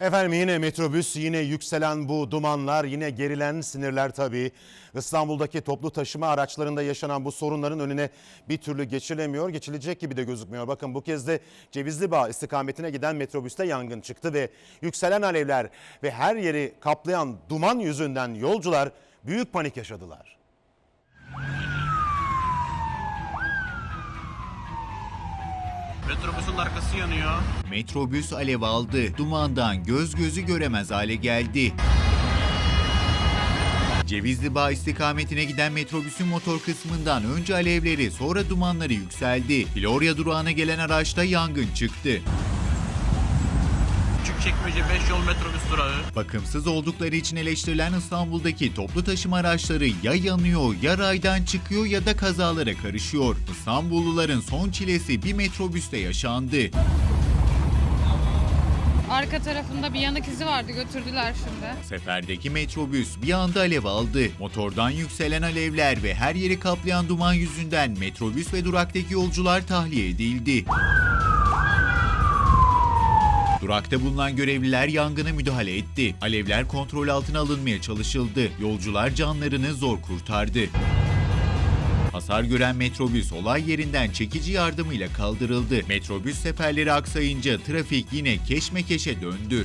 Efendim yine metrobüs, yine yükselen bu dumanlar, yine gerilen sinirler tabii. İstanbul'daki toplu taşıma araçlarında yaşanan bu sorunların önüne bir türlü geçilemiyor, geçilecek gibi de gözükmüyor. Bakın bu kez de Cevizli Bağ istikametine giden metrobüste yangın çıktı ve yükselen alevler ve her yeri kaplayan duman yüzünden yolcular büyük panik yaşadılar. Metrobüsün arkası yanıyor. Metrobüs alev aldı. Dumandan göz gözü göremez hale geldi. Cevizli Bağ istikametine giden metrobüsün motor kısmından önce alevleri sonra dumanları yükseldi. Florya durağına gelen araçta yangın çıktı. Küçükçekmece 5 yol metrobüs durağı. Bakımsız oldukları için eleştirilen İstanbul'daki toplu taşıma araçları ya yanıyor, ya raydan çıkıyor ya da kazalara karışıyor. İstanbulluların son çilesi bir metrobüste yaşandı. Arka tarafında bir yanık izi vardı götürdüler şimdi. Seferdeki metrobüs bir anda alev aldı. Motordan yükselen alevler ve her yeri kaplayan duman yüzünden metrobüs ve duraktaki yolcular tahliye edildi. Durakta bulunan görevliler yangına müdahale etti. Alevler kontrol altına alınmaya çalışıldı. Yolcular canlarını zor kurtardı. Hasar gören metrobüs olay yerinden çekici yardımıyla kaldırıldı. Metrobüs seferleri aksayınca trafik yine keşmekeşe döndü.